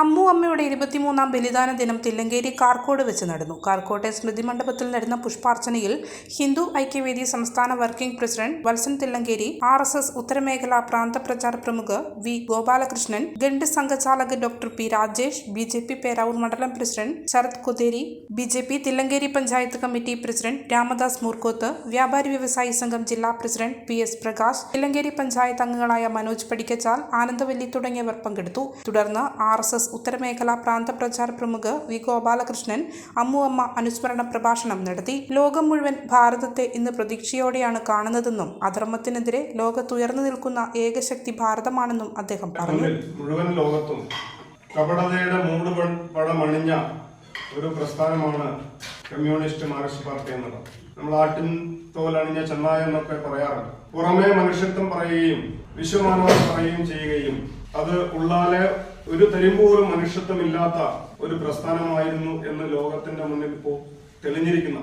അമ്മു അമ്മയുടെ ഇരുപത്തിമൂന്നാം ബലിദാന ദിനം തില്ലങ്കേരി കാർക്കോട് വെച്ച് നടന്നു. കാർക്കോട്ടെ സ്മൃതി മണ്ഡപത്തിൽ നടന്ന പുഷ്പാർച്ചനയിൽ ഹിന്ദു ഐക്യവേദി സംസ്ഥാന working president Valsan Thillankeri R S S ഉത്തരമേഖല പ്രാന്ത പ്രചാര പ്രമുഖ് വി ഗോപാലകൃഷ്ണൻ ഗണ്ട് സംഘചാലക് doctor P Rajesh B J P Peravoor മണ്ഡലം president Sarath Kutheri B J P Thillankeri panchayat committee president Ramadas Moorkoth Vyapari Vyavasayi Sangham ജില്ലാ president P S Prakash Thillankeri panchayat അംഗങ്ങളായ മനോജ് പടിക്കച്ചാൽ ആനന്ദവല്ലി തുടങ്ങിയവർ പങ്കെടുത്തു. തുടർന്ന് ആർ എസ് എസ് ഉത്തരമേഖല പ്രാന്ത പ്രചാര പ്രമുഖ് വി ഗോപാലകൃഷ്ണൻ അമ്മു അമ്മ അനുസ്മരണ പ്രഭാഷണം നടത്തി. ലോകം മുഴുവൻ ഭാരതത്തെ ഇന്ന് പ്രതീക്ഷയോടെയാണ് കാണുന്നതെന്നും അധർമ്മത്തിനെതിരെ ലോകത്തുയർന്നു നിൽക്കുന്ന ഏകശക്തി ഭാരതമാണെന്നും അദ്ദേഹം പറഞ്ഞു. മുഴുവൻ ലോകത്തും കപടതയുടെ മൂട് പടമണിഞ്ഞ ഒരു പ്രസ്ഥാനമാണ് കമ്മ്യൂണിസ്റ്റ് മാർക്സിസ്റ്റ് പാർട്ടി എന്നുള്ളത് നമ്മൾ ആട്ടിൻ തോലണിഞ്ഞ ചെന്നായ എന്നൊക്കെ പറയാറുണ്ട്. പുറമേ മനുഷ്യത്വം പറയുകയും വിശ്വമാനവർ പറയുകയും ചെയ്യുകയും അത് ഉള്ളാലെ ഒരു തരിമ്പോലും മനുഷ്യത്വമില്ലാത്ത ഒരു പ്രസ്ഥാനമായിരുന്നു എന്ന് ലോകത്തിന്റെ മുന്നിൽ ഇപ്പോൾ തെളിഞ്ഞിരിക്കുന്നു.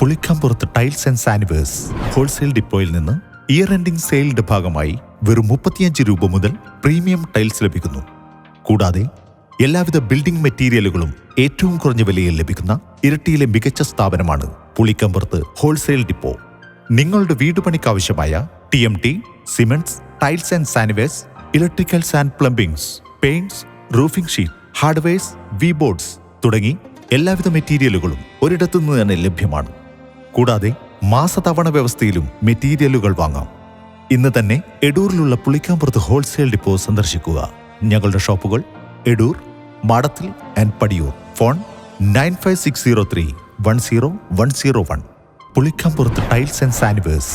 Pulikkampurath tiles and saniwares wholesale ഡിപ്പോയിൽ നിന്ന് ഇയർ എൻഡിംഗ് സെയിലിന്റെ ഭാഗമായി വെറും മുപ്പത്തിയഞ്ച് രൂപ മുതൽ പ്രീമിയം ടൈൽസ് ലഭിക്കുന്നു. കൂടാതെ എല്ലാവിധ ബിൽഡിംഗ് മെറ്റീരിയലുകളും ഏറ്റവും കുറഞ്ഞ വിലയിൽ ലഭിക്കുന്ന ഇരട്ടിയിലെ മികച്ച സ്ഥാപനമാണ് പുളിക്കമ്പുറത്ത് ഹോൾസെയിൽ ഡിപ്പോ. നിങ്ങളുടെ വീടുപണിക്കാവശ്യമായ T M T cements tiles and saniwares electricals and plumbings paints roofing sheet hardwares V boards തുടങ്ങി എല്ലാവിധ മെറ്റീരിയലുകളും ഒരിടത്തു നിന്ന് തന്നെ ലഭ്യമാണ്. കൂടാതെ മാസതവണ വ്യവസ്ഥയിലും മെറ്റീരിയലുകൾ വാങ്ങാം. ഇന്ന് തന്നെ എഡൂറിലുള്ള പുളിക്കാമ്പുറത്ത് ഹോൾസെയിൽ ഡിപ്പോ സന്ദർശിക്കുക. ഞങ്ങളുടെ ഷോപ്പുകൾ Edoor Madathil and Padiyoor. Phone nine five six zero three one zero one zero one. Pulikkampurath tiles and saniwares